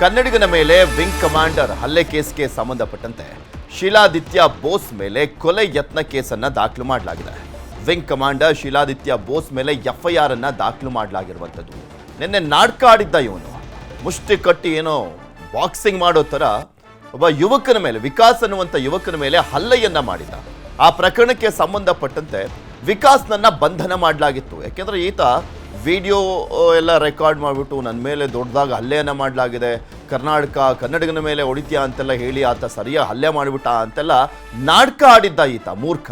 ಕನ್ನಡಿಗನ ಮೇಲೆ wing commander ಹಲ್ಲೆ ಕೇಸ್ಗೆ ಸಂಬಂಧಪಟ್ಟಂತೆ ಶಿಲಾದಿತ್ಯ ಬೋಸ್ ಮೇಲೆ ಕೊಲೆ ಯತ್ನ ಕೇಸನ್ನ ದಾಖಲು ಮಾಡಲಾಗಿದೆ. ವಿಂಗ್ ಕಮಾಂಡರ್ ಶಿಲಾದಿತ್ಯ ಬೋಸ್ ಮೇಲೆ ಎಫ್ಐಆರ್ ಅನ್ನು ದಾಖಲು ಮಾಡಲಾಗಿರುವಂಥದ್ದು. ನಿನ್ನೆ ನಾಟಕ ಆಡಿದ್ದ ಇವನು. ಮುಷ್ಟಿ ಕಟ್ಟಿ ಏನೋ ಬಾಕ್ಸಿಂಗ್ ಮಾಡೋ ಥರ ಒಬ್ಬ ಯುವಕನ ಮೇಲೆ, ವಿಕಾಸ್ ಅನ್ನುವಂಥ ಯುವಕನ ಮೇಲೆ ಹಲ್ಲೆಯನ್ನು ಮಾಡಿದ. ಆ ಪ್ರಕರಣಕ್ಕೆ ಸಂಬಂಧಪಟ್ಟಂತೆ ವಿಕಾಸ್ನನ್ನ ಬಂಧನ ಮಾಡಲಾಗಿತ್ತು. ಯಾಕೆಂದ್ರೆ ಈತ ವಿಡಿಯೋ ಎಲ್ಲ ರೆಕಾರ್ಡ್ ಮಾಡಿಬಿಟ್ಟು ನನ್ನ ಮೇಲೆ ದೊಡ್ಡದಾಗಿ ಹಲ್ಲೆಯನ್ನು ಮಾಡಲಾಗಿದೆ. ಕರ್ನಾಟಕ, ಕನ್ನಡಿಗನ ಮೇಲೆ ಹೊಡಿತೀಯ ಅಂತೆಲ್ಲ ಹೇಳಿ ಆತ ಸರಿಯಾಗಿ ಹಲ್ಲೆ ಮಾಡಿಬಿಟ್ಟ ಅಂತೆಲ್ಲ ನಾಟಕ ಆಡಿದ್ದ ಈತ, ಮೂರ್ಖ.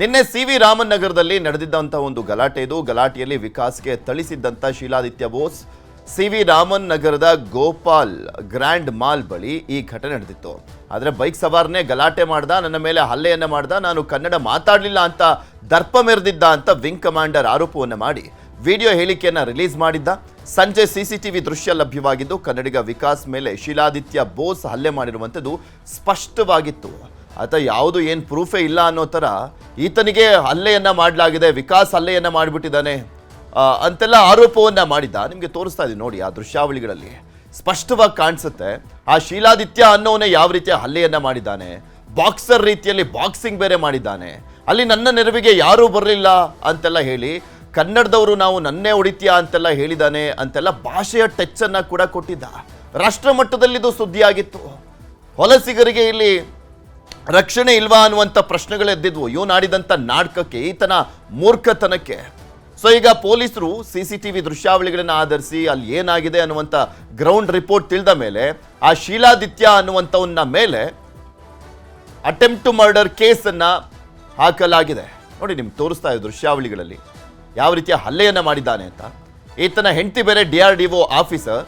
ನಿನ್ನೆ ಸಿ ವಿ ರಾಮನ್ ನಗರದಲ್ಲಿ ನಡೆದಿದ್ದಂಥ ಒಂದು ಗಲಾಟೆ ಇದು. ಗಲಾಟೆಯಲ್ಲಿ ವಿಕಾಸ್ಗೆ ಥಳಿಸಿದ್ದಂಥ ಶೀಲಾದಿತ್ಯ ಬೋಸ್, ಸಿ ವಿ ರಾಮನ್ ನಗರದ ಗೋಪಾಲ್ ಗ್ರ್ಯಾಂಡ್ ಮಾಲ್ ಬಳಿ ಈ ಘಟನೆ ನಡೆದಿತ್ತು. ಆದರೆ ಬೈಕ್ ಸವಾರನೇ ಗಲಾಟೆ ಮಾಡ್ದ, ನನ್ನ ಮೇಲೆ ಹಲ್ಲೆಯನ್ನು ಮಾಡ್ದ, ನಾನು ಕನ್ನಡ ಮಾತಾಡಲಿಲ್ಲ ಅಂತ ದರ್ಪ ಮೆರೆದಿದ್ದ ಅಂತ ವಿಂಗ್ ಕಮಾಂಡರ್ ಆರೋಪವನ್ನು ಮಾಡಿ. ವಿಡಿಯೋ ಹೇಳಿಕೆಯನ್ನು ರಿಲೀಸ್ ಮಾಡಿದ್ದ. ಸಂಜೆ ಸಿಸಿಟಿವಿ ದೃಶ್ಯ ಲಭ್ಯವಾಗಿದ್ದು, ಕನ್ನಡಿಗ ವಿಕಾಸ್ ಮೇಲೆ ಶಿಲಾದಿತ್ಯ ಬೋಸ್ ಹಲ್ಲೆ ಮಾಡಿರುವಂಥದ್ದು ಸ್ಪಷ್ಟವಾಗಿತ್ತು. ಆತ ಯಾವುದು ಏನು ಪ್ರೂಫೇ ಇಲ್ಲ ಅನ್ನೋ ಥರ ಈತನಿಗೆ ಹಲ್ಲೆಯನ್ನು ಮಾಡಲಾಗಿದೆ, ವಿಕಾಸ್ ಹಲ್ಲೆಯನ್ನು ಮಾಡಿಬಿಟ್ಟಿದ್ದಾನೆ ಅಂತೆಲ್ಲ ಆರೋಪವನ್ನು ಮಾಡಿದ್ದ. ನಿಮಗೆ ತೋರಿಸ್ತಾ ಇದೀನಿ ನೋಡಿ ಆ ದೃಶ್ಯಾವಳಿಗಳಲ್ಲಿ. ಸ್ಪಷ್ಟವಾಗಿ ಕಾಣಿಸುತ್ತೆ, ಆ ಶೀಲಾದಿತ್ಯ ಅನ್ನೋನೇ ಯಾವ ರೀತಿಯ ಹಲ್ಲೆಯನ್ನು ಮಾಡಿದ್ದಾನೆ, ಬಾಕ್ಸರ್ ರೀತಿಯಲ್ಲಿ ಬಾಕ್ಸಿಂಗ್ ಬೇರೆ ಮಾಡಿದ್ದಾನೆ, ಅಲ್ಲಿ ನನ್ನ ನೆರವಿಗೆ ಯಾರೂ ಬರಲಿಲ್ಲ ಅಂತೆಲ್ಲ ಹೇಳಿ ಕನ್ನಡದವರು ನಾವು ನನ್ನೇ ಹೊಡಿತೀಯಾ ಅಂತೆಲ್ಲ ಹೇಳಿದ್ದಾನೆ ಅಂತೆಲ್ಲ ಭಾಷೆಯ ಟಚ್ ಅನ್ನ ಕೂಡ ಕೊಟ್ಟಿದ್ದ. ರಾಷ್ಟ್ರ ಮಟ್ಟದಲ್ಲಿ ಇದು ಸುದ್ದಿಯಾಗಿತ್ತು. ವಲಸಿಗರಿಗೆ ಇಲ್ಲಿ ರಕ್ಷಣೆ ಇಲ್ವಾ ಅನ್ನುವಂಥ ಪ್ರಶ್ನೆಗಳು ಎದ್ದಿದ್ವು. ಆಡಿದಂಥ ನಾಟಕಕ್ಕೆ, ಈತನ ಮೂರ್ಖತನಕ್ಕೆ. ಸೊ, ಈಗ ಪೊಲೀಸರು ಸಿ ಸಿ ಟಿ ವಿ ದೃಶ್ಯಾವಳಿಗಳನ್ನು ಆಧರಿಸಿ ಅಲ್ಲಿ ಏನಾಗಿದೆ ಅನ್ನುವಂಥ ಗ್ರೌಂಡ್ ರಿಪೋರ್ಟ್ ತಿಳಿದ ಮೇಲೆ, ಆ ಶೀಲಾದಿತ್ಯ ಅನ್ನುವಂಥವನ್ನ ಮೇಲೆ ಅಟೆಂಪ್ಟ್ ಟು ಮರ್ಡರ್ ಕೇಸನ್ನ ಹಾಕಲಾಗಿದೆ. ನೋಡಿ, ನಿಮ್ಗೆ ತೋರಿಸ್ತಾ ಇದೆ ದೃಶ್ಯಾವಳಿಗಳಲ್ಲಿ. ಯಾವ ರೀತಿಯ ಹಲ್ಲೆಯನ್ನು ಮಾಡಿದ್ದಾನೆ ಅಂತ. ಈತನ ಹೆಂಡತಿ ಬೇರೆ D R D O officer,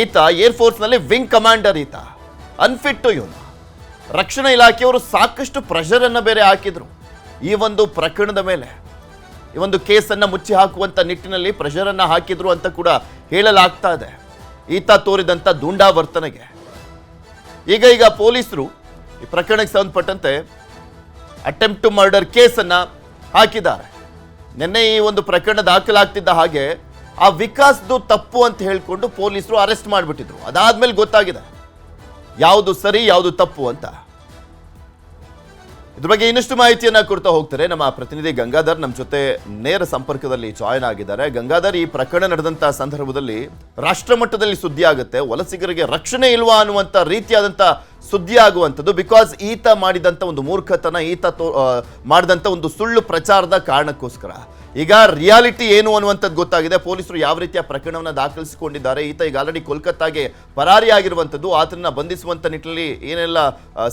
ಈತ ಏರ್ ಫೋರ್ಸ್ನಲ್ಲಿ ವಿಂಗ್ ಕಮಾಂಡರ್ ಈತ. ಅನ್ಫಿಟ್ಟು ಇವನು ರಕ್ಷಣಾ ಇಲಾಖೆಯವರು ಸಾಕಷ್ಟು ಪ್ರೆಷರನ್ನು ಬೇರೆ ಹಾಕಿದ್ರು. ಈ ಒಂದು ಪ್ರಕರಣದ ಮೇಲೆ, ಈ ಒಂದು ಕೇಸನ್ನು ಮುಚ್ಚಿ ಹಾಕುವಂಥ ನಿಟ್ಟಿನಲ್ಲಿ ಪ್ರೆಷರನ್ನು ಹಾಕಿದ್ರು ಅಂತ ಕೂಡ ಹೇಳಲಾಗ್ತಾ ಇದೆ. ಈತ ತೋರಿದಂತ ದುಂಡಾವರ್ತನೆಗೆ. ಈಗ ಈಗ ಪೊಲೀಸರು ಈ ಪ್ರಕರಣಕ್ಕೆ ಸಂಬಂಧಪಟ್ಟಂತೆ ಅಟೆಂಪ್ಟ್ ಟು ಮರ್ಡರ್ ಕೇಸನ್ನು ಹಾಕಿದ್ದಾರೆ. ನಿನ್ನೆ ಈ ಒಂದು ಪ್ರಕರಣ ದಾಖಲಾಗ್ತಿದ್ದ ಹಾಗೆ ಆ ವಿಕಾಸ್ದು ತಪ್ಪು ಅಂತ ಹೇಳಿಕೊಂಡು ಪೊಲೀಸರು ಅರೆಸ್ಟ್ ಮಾಡಿಬಿಟ್ಟಿದ್ರು. ಅದಾದ್ಮೇಲೆ ಗೊತ್ತಾಗಿದೆ. ಯಾವುದು ಸರಿ, ಯಾವುದು ತಪ್ಪು ಅಂತ. ಇದ್ರ ಬಗ್ಗೆ ಇನ್ನಷ್ಟು ಮಾಹಿತಿಯನ್ನು ಕೊಡ್ತಾ ಹೋಗ್ತಾರೆ ನಮ್ಮ ಪ್ರತಿನಿಧಿ ಗಂಗಾಧರ್. ನಮ್ಮ ಜೊತೆ ನೇರ ಸಂಪರ್ಕದಲ್ಲಿ ಜಾಯ್ನ್ ಆಗಿದ್ದಾರೆ. ಗಂಗಾಧರ್, ಈ ಪ್ರಕರಣ ನಡೆದಂಥ ಸಂದರ್ಭದಲ್ಲಿ ರಾಷ್ಟ್ರ ಮಟ್ಟದಲ್ಲಿ ಸುದ್ದಿ ಆಗುತ್ತೆ ವಲಸಿಗರಿಗೆ ರಕ್ಷಣೆ ಇಲ್ವಾ ಅನ್ನುವಂಥ ರೀತಿಯಾದಂಥ ಸುದ್ದಿ ಆಗುವಂಥದ್ದು ಬಿಕಾಸ್ ಈತ ಮಾಡಿದಂಥ ಒಂದು ಮೂರ್ಖತನ, ಈತ ತೋ ಮಾಡಿದಂಥ ಒಂದು ಸುಳ್ಳು ಪ್ರಚಾರದ ಕಾರಣಕ್ಕೋಸ್ಕರ. ಈಗ ರಿಯಾಲಿಟಿ ಏನು ಅನ್ನುವಂಥದ್ದು ಗೊತ್ತಾಗಿದೆ. ಪೊಲೀಸರು ಯಾವ ರೀತಿಯ ಪ್ರಕರಣವನ್ನು ದಾಖಲಿಸಿಕೊಂಡಿದ್ದಾರೆ, ಈತ ಈಗ ಆಲ್ರೆಡಿ ಕೋಲ್ಕತ್ತಾಗೆ ಪರಾರಿಯಾಗಿರುವಂಥದ್ದು, ಆತನನ್ನು ಬಂಧಿಸುವಂಥ ನಿಟ್ಟಿನಲ್ಲಿ ಏನೆಲ್ಲ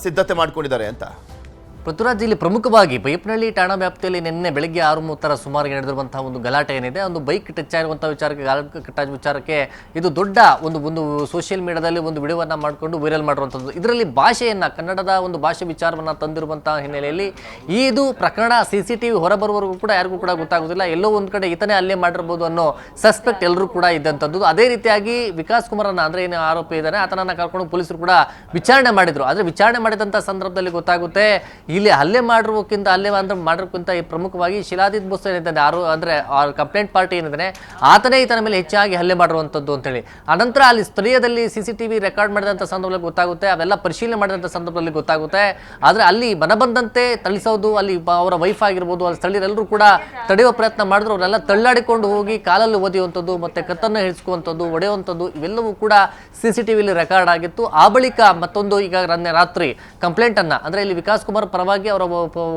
ಸಿದ್ಧತೆ ಮಾಡಿಕೊಂಡಿದ್ದಾರೆ ಅಂತ? ಪೃಥ್ವಿರಾಜ್ ಪ್ರಮುಖವಾಗಿ ಬೈಪ್ನಹಳ್ಳಿ ಠಾಣಾ ವ್ಯಾಪ್ತಿಯಲ್ಲಿ ನಿನ್ನೆ ಬೆಳಗ್ಗೆ ಆರು ಮೂವತ್ತರ ಸುಮಾರಿಗೆ ನಡೆದಿರುವಂತಹ ಒಂದು ಗಲಾಟೆ ಏನಿದೆ, ಒಂದು ಬೈಕ್ ಟಚ್ ಆಗಿರುವಂತಹ ವಿಚಾರಕ್ಕೆ ಟಚ್ ವಿಚಾರಕ್ಕೆ ಇದು ದೊಡ್ಡ ಒಂದು ಒಂದು ಸೋಷಿಯಲ್ ಮೀಡಿಯಾದಲ್ಲಿ ಒಂದು ವಿಡಿಯೋವನ್ನು ಮಾಡಿಕೊಂಡು ವೈರಲ್ ಮಾಡಿರುವಂಥದ್ದು ಇದರಲ್ಲಿ ಭಾಷೆಯನ್ನು, ಕನ್ನಡದ ಒಂದು ಭಾಷೆ ವಿಚಾರವನ್ನು ತಂದಿರುವಂತಹ ಹಿನ್ನೆಲೆಯಲ್ಲಿ ಇದು ಪ್ರಕರಣ ಸಿ ಸಿ ಟಿ ವಿ ಹೊರಬರುವವರೆಗೂ ಕೂಡ ಯಾರಿಗೂ ಕೂಡ ಗೊತ್ತಾಗೋದಿಲ್ಲ ಎಲ್ಲೋ ಒಂದು ಕಡೆ ಈತನೇ ಅಲ್ಲೇ ಮಾಡಿರ್ಬೋದು ಅನ್ನೋ ಸಸ್ಪೆಕ್ಟ್ ಎಲ್ಲರೂ ಕೂಡ ಇದ್ದಂಥದ್ದು ಅದೇ ರೀತಿಯಾಗಿ ವಿಕಾಸ್ ಕುಮಾರನ ಅಂದರೆ ಏನು ಆರೋಪಿ ಇದ್ದಾನೆ, ಆತನನ್ನು ಕರ್ಕೊಂಡು ಪೊಲೀಸರು ಕೂಡ ವಿಚಾರಣೆ ಮಾಡಿದರು. ಆದರೆ ವಿಚಾರಣೆ ಮಾಡಿದಂಥ ಸಂದರ್ಭದಲ್ಲಿ ಗೊತ್ತಾಗುತ್ತೆ ಇಲ್ಲಿ ಹಲ್ಲೆ ಮಾಡಿರೋಕ್ಕಿಂತ ಹಲ್ಲೆ ಅಂದ್ರೆ ಮಾಡಿರೋಕ್ಕಿಂತ ಈ ಪ್ರಮುಖವಾಗಿ ಶಿಲಾದಿತ್ ಬೋಸ್ ಏನಿದ್ದಾನೆ ಯಾರು ಅಂದ್ರೆ ಕಂಪ್ಲೇಂಟ್ ಪಾರ್ಟಿ ಏನಿದ್ದಾನೆ ಆತನೇ ಈತನ ಮೇಲೆ ಹೆಚ್ಚಾಗಿ ಹಲ್ಲೆ ಮಾಡಿರುವಂಥದ್ದು ಅಂತೇಳಿ ಅನಂತರ ಅಲ್ಲಿ ಸ್ಥಳೀಯದಲ್ಲಿ C C T V record ಮಾಡಿದಂಥ ಸಂದರ್ಭದಲ್ಲಿ ಗೊತ್ತಾಗುತ್ತೆ, ಅವೆಲ್ಲ ಪರಿಶೀಲನೆ ಮಾಡಿದಂಥ ಸಂದರ್ಭದಲ್ಲಿ ಗೊತ್ತಾಗುತ್ತೆ. ಆದರೆ ಅಲ್ಲಿ ಮನಬಂದಂತೆ ತಳಿಸೋದು ಅಲ್ಲಿ ಅವರ ವೈಫ್ ಆಗಿರ್ಬೋದು, ಅಲ್ಲಿ ಸ್ಥಳೀಯರೆಲ್ಲರೂ ಕೂಡ ತಡೆಯುವ ಪ್ರಯತ್ನ ಮಾಡಿದ್ರು, ಅವರೆಲ್ಲ ತಳ್ಳಾಡಿಕೊಂಡು ಹೋಗಿ ಕಾಲಲ್ಲಿ ಓದಿಯುವಂಥದ್ದು ಮತ್ತೆ ಕತ್ತನ್ನು ಹಿಡಿಸ್ಕುವಂಥದ್ದು, ಒಡೆಯುವಂಥದ್ದು, ಇವೆಲ್ಲವೂ ಕೂಡ ಸಿ ಸಿ ಟಿ ವಿಲಿ ರೆಕಾರ್ಡ್ ಆಗಿತ್ತು. ಆ ಬಳಿಕ ಮತ್ತೊಂದು ಈಗ ನಿನ್ನೆ ರಾತ್ರಿ ಕಂಪ್ಲೇಂಟ್ ಅಂದರೆ ಅಂದ್ರೆ ಇಲ್ಲಿ ವಿಕಾಸ್ ಕುಮಾರ್ ಪರವಾಗಿ ಅವರ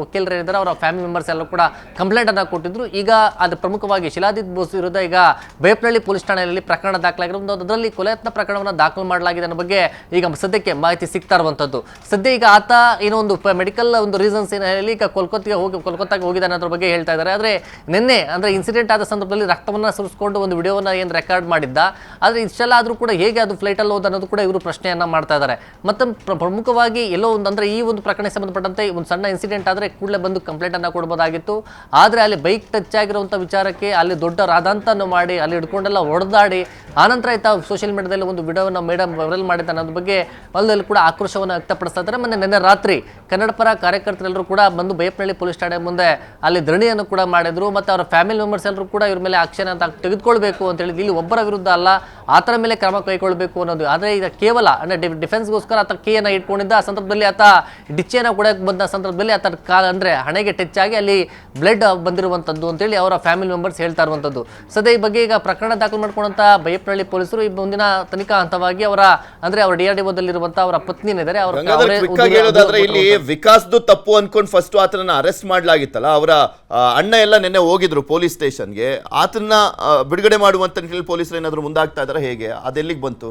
ವಕೀಲರು ಏನಿದ್ದಾರೆ, ಅವರ ಫ್ಯಾಮಿಲಿ ಮೆಂಬರ್ಸ್ ಎಲ್ಲ ಕೂಡ ಕಂಪ್ಲೇಂಟನ್ನು ಕೊಟ್ಟಿದ್ರು. ಈಗ ಅದು ಪ್ರಮುಖವಾಗಿ ಶಿಲಾದಿತ್ ಬೋಸ್ ವಿರುದ್ಧ ಈಗ ಬೇಪನಹಳ್ಳಿ ಪೊಲೀಸ್ ಠಾಣೆಯಲ್ಲಿ ಪ್ರಕರಣ ದಾಖಲಾಗಿರೋದು ಅದರಲ್ಲಿ ಕೊಲೆಯತ್ನ ಪ್ರಕರಣವನ್ನು ದಾಖಲು ಮಾಡಲಾಗಿದೆ ಅನ್ನೋ ಬಗ್ಗೆ ಈಗ ಸದ್ಯಕ್ಕೆ ಮಾಹಿತಿ ಸಿಗ್ತಾ ಇರುವಂಥದ್ದು ಸದ್ಯ ಈಗ ಆತ ಏನೋ ಒಂದು ಮೆಡಿಕಲ್ ಒಂದು ರೀಸನ್ಸ್ ಏನು ಹೇಳಿ ಈಗ ಕೋಲ್ಕತ್ತಾಗೆ ಹೋಗಿ, ಕೋಲ್ಕತ್ತಾಗೆ ಹೋಗಿದ್ದಾನೆ ಅದ್ರ ಬಗ್ಗೆ ಹೇಳ್ತಾ ಇದ್ದಾರೆ. ಆದರೆ ನಿನ್ನೆ ಅಂದರೆ ಇನ್ಸಿಡೆಂಟ್ ಆದ ಸಂದರ್ಭದಲ್ಲಿ ರಕ್ತವನ್ನು ಸುರಿಸ್ಕೊಂಡು ಒಂದು ವಿಡಿಯೋವನ್ನು ಏನು ರೆಕಾರ್ಡ್ ಮಾಡಿದ್ದ. ಆದರೆ ಇಷ್ಟೆಲ್ಲ ಆದರೂ ಕೂಡ ಹೇಗೆ ಅದು ಫ್ಲೈಟಲ್ಲಿ ಹೋದ ಅನ್ನೋದು ಕೂಡ ಇವರು ಪ್ರಶ್ನೆಯನ್ನು ಮಾಡ್ತಾ ಇದ್ದಾರೆ. ಮತ್ತು ಪ್ರ- ಪ್ರಮುಖವಾಗಿ ಎಲ್ಲೋ ಒಂದು ಅಂದರೆ ಈ ಒಂದು ಪ್ರಕರಣಕ್ಕೆ ಸಂಬಂಧಪಟ್ಟಂತೆ ಒಂದು ಸಣ್ಣ ಇನ್ಸಿಡೆಂಟ್ ಆದರೆ ಕೂಡಲೇ ಬಂದು ಕಂಪ್ಲೇಂಟನ್ನು ಕೊಡ್ಬೋದಾಗಿತ್ತು. ಆದರೆ ಅಲ್ಲಿ ಬೈಕ್ ಟಚ್ ಆಗಿರುವಂಥ ವಿಚಾರಕ್ಕೆ ಅಲ್ಲಿ ದೊಡ್ಡ ರಾಧಾಂತನ್ನು ಮಾಡಿ ಅಲ್ಲಿ ಹಿಡ್ಕೊಂಡೆಲ್ಲ ಹೊಡೆದಾಡಿ, ಆನಂತರ ಆಯಿತಾ ಸೋಷಿಯಲ್ ಮೀಡಿಯಾದಲ್ಲಿ ಒಂದು ವಿಡಿಯೋವನ್ನು ಮೇಡಮ್ ವೈರಲ್ ಮಾಡಿದ್ದಾನೆ ಅದ್ರ ಬಗ್ಗೆ ಅಲ್ಲಲ್ಲಿ ಕೂಡ ಆಕ್ರೋಶವನ್ನು ವ್ಯಕ್ತಪಡಿಸ್ತಾ ಇದ್ದಾರೆ. ಮೊನ್ನೆ ನಿನ್ನೆ ರಾತ್ರಿ ಕನ್ನಡ ಪರ ಕಾರ್ಯಕರ್ತರೆಲ್ಲರೂ ಕೂಡ ಬಂದು ಬೈಯಪ್ಪನಹಳ್ಳಿ ಪೊಲೀಸ್ ಠಾಣೆ ಮುಂದೆ ಅಲ್ಲಿ ಧರಣಿಯನ್ನು ಕೂಡ ಮಾಡಿದ್ರು. ಮತ್ತು ಅವರ ಫ್ಯಾಮಿಲಿ ಮೆಂಬರ್ಸ್ ಎಲ್ಲರೂ ಕೂಡ ಇವ್ರ ಮೇಲೆ ಆಕ್ಷನ್ ಅಂತ ತೆಗೆದುಕೊಳ್ಬೇಕು ಅಂತ ಇಲ್ಲಿ ಒಬ್ಬರ ವಿರುದ್ಧ ಅಲ್ಲ ಆತರ ಮೇಲೆ ಕ್ರಮ ಕೈಗೊಳ್ಳಬೇಕು ಅನ್ನೋದು. ಆದರೆ ಈಗ ಕೇವಲ ಅಂದರೆ ಡಿಫೆನ್ಸ್ಗೋಸ್ಕರ ಆತ ಕೇಯನ್ನು ಇಟ್ಕೊಂಡಿದ್ದ. ಆ ಸಂದರ್ಭದಲ್ಲಿ ಆತ ಡಿಚ್ಚೆಯನ್ನು ಕೊಡೋಕೆ ಬಂದ ಸಂದರ್ಭದಲ್ಲಿ ಆತನ ಕಾಲ ಅಂದರೆ ಹಣೆಗೆ ಟಚ್ ಆಗಿ ಅಲ್ಲಿ ಬ್ಲಡ್ ಬಂದಿರುವಂಥದ್ದು ಅಂತೇಳಿ ಅವರ ಫ್ಯಾಮಿಲಿ ಮೆಂಬರ್ಸ್ ಹೇಳ್ತಾ ಇರುವಂಥದ್ದು ಸದ್ಯ ಈ ಬಗ್ಗೆ ಈಗ ಪ್ರಕರಣ ದಾಖಲು ಮಾಡ್ಕೊಂಡಂಥ ಬೈಯಪ್ಪನಹಳ್ಳಿ ಪೊಲೀಸರು ಈ ಮುಂದಿನ ತನಿಖಾ ಹಂತವಾಗಿ ಅವರ ಅಂದ್ರೆ ಅವರ ಡಿ ಆರ್ ಡಿ ಓದಲ್ಲಿರುವಂಥ ಅವರ ಪತ್ನಿ ಏನಿದ್ದಾರೆ ಅವರ ಇಲ್ಲಿ ವಿಕಾಸ್ದು ತಪ್ಪು ಅಂದ್ಕೊಂಡು ಫಸ್ಟ್ ಆತನನ್ನ ಅರೆಸ್ಟ್ ಮಾಡಲಾಗಿತ್ತಲ್ಲ ಅವರ ಅಣ್ಣ ಎಲ್ಲ ನಿನ್ನೆ ಹೋಗಿದ್ರು ಪೊಲೀಸ್ ಸ್ಟೇಷನ್ಗೆ. ಆತನ್ನ ಆ, ಬಿಡುಗಡೆ ಮಾಡುವಂತ ಪೊಲೀಸರು ಏನಾದರೂ ಮುಂದಾಗ್ತಾ ಇದಾರೆ ಹೇಗೆ? ಅದೆಲ್ಲಿಗೆ ಬಂತು?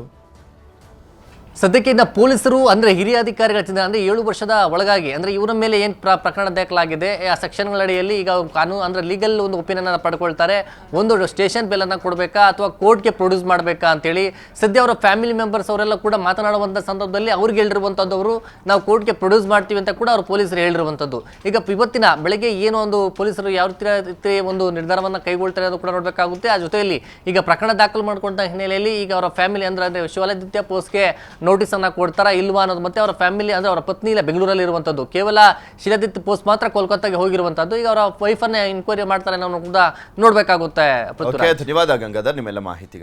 ಸದ್ಯಕ್ಕೆ ಇನ್ನು ಪೊಲೀಸರು, ಅಂದ್ರೆ ಹಿರಿಯ ಅಧಿಕಾರಿಗಳ ಚಿಂತನೆ ಅಂದ್ರೆ ಏಳು ವರ್ಷದ ಒಳಗಾಗಿ, ಅಂದ್ರೆ ಇವರ ಮೇಲೆ ಏನು ಪ್ರಕರಣ ದಾಖಲಾಗಿದೆ, ಆ ಸೆಕ್ಷನ್ಗಳ ಅಡಿಯಲ್ಲಿ ಈಗ ಕಾನೂನು, ಅಂದ್ರೆ ಲೀಗಲ್ ಒಂದು ಒಪಿನಿಯನ್ ಅನ್ನ ಪಡ್ಕೊಳ್ತಾರೆ. ಒಂದು ಸ್ಟೇಷನ್ ಬೆಲ್ ಅನ್ನ ಕೊಡಬೇಕಾ, ಅಥವಾ ಕೋರ್ಟ್ಗೆ ಪ್ರೊಡ್ಯೂಸ್ ಮಾಡಬೇಕಾ ಅಂತೇಳಿ, ಸದ್ಯ ಅವರ ಫ್ಯಾಮಿಲಿ ಮೆಂಬರ್ಸ್ ಅವರೆಲ್ಲ ಕೂಡ ಮಾತನಾಡುವಂಥ ಸಂದರ್ಭದಲ್ಲಿ ಅವ್ರಿಗೆ ಹೇಳಿರುವಂಥದ್ದವರು ನಾವು ಕೋರ್ಟ್ಗೆ ಪ್ರೊಡ್ಯೂಸ್ ಮಾಡ್ತೀವಿ ಅಂತ ಕೂಡ ಅವ್ರು ಪೊಲೀಸರು ಹೇಳಿರುವಂಥದ್ದು ಈಗ ಇವತ್ತಿನ ಬೆಳಗ್ಗೆ ಏನೋ ಒಂದು ಪೊಲೀಸರು ಯಾವ ರೀತಿ ಒಂದು ನಿರ್ಧಾರವನ್ನು ಕೈಗೊಳ್ತಾರೆ ಅದು ಕೂಡ ನೋಡಬೇಕಾಗುತ್ತೆ. ಆ ಜೊತೆಯಲ್ಲಿ ಈಗ ಪ್ರಕರಣ ದಾಖಲು ಮಾಡ್ಕೊಂಡ ಹಿನ್ನೆಲೆಯಲ್ಲಿ ಈಗ ಅವರ ಫ್ಯಾಮಿಲಿ ಅಂದ್ರೆ ಅಂದ್ರೆ ಶಿವಾಲಯಾದಿತ್ಯ ನೋಟಿಸ್ ಅನ್ನ ಕೊಡ್ತಾರಾ ಇಲ್ವಾ ಅನ್ನೋದು ಮತ್ತೆ ಅವರ ಫ್ಯಾಮಿಲಿ ಅಂದ್ರೆ ಅವರ ಪತ್ನಿ ಇಲ್ಲ, ಬೆಂಗಳೂರಲ್ಲಿ ಇರುವಂಥದ್ದು ಕೇವಲ ಶಿಲಾದಿತ್ ಪೋಸ್ಟ್ ಮಾತ್ರ ಕೋಲ್ಕತ್ತಾಗೆ ಹೋಗಿರುವಂಥದ್ದು ಈಗ ಅವರ ವೈಫನ್ನೇ ಇನ್ಕ್ವೈರಿ ಮಾಡ್ತಾರೆ ನಾವು ಕೂಡ ನೋಡಬೇಕಾಗುತ್ತೆ. ಧನ್ಯವಾದ ಗಂಗಾಧರ್, ನಿಮ್ಮೆಲ್ಲ ಮಾಹಿತಿಗಾಗಿ.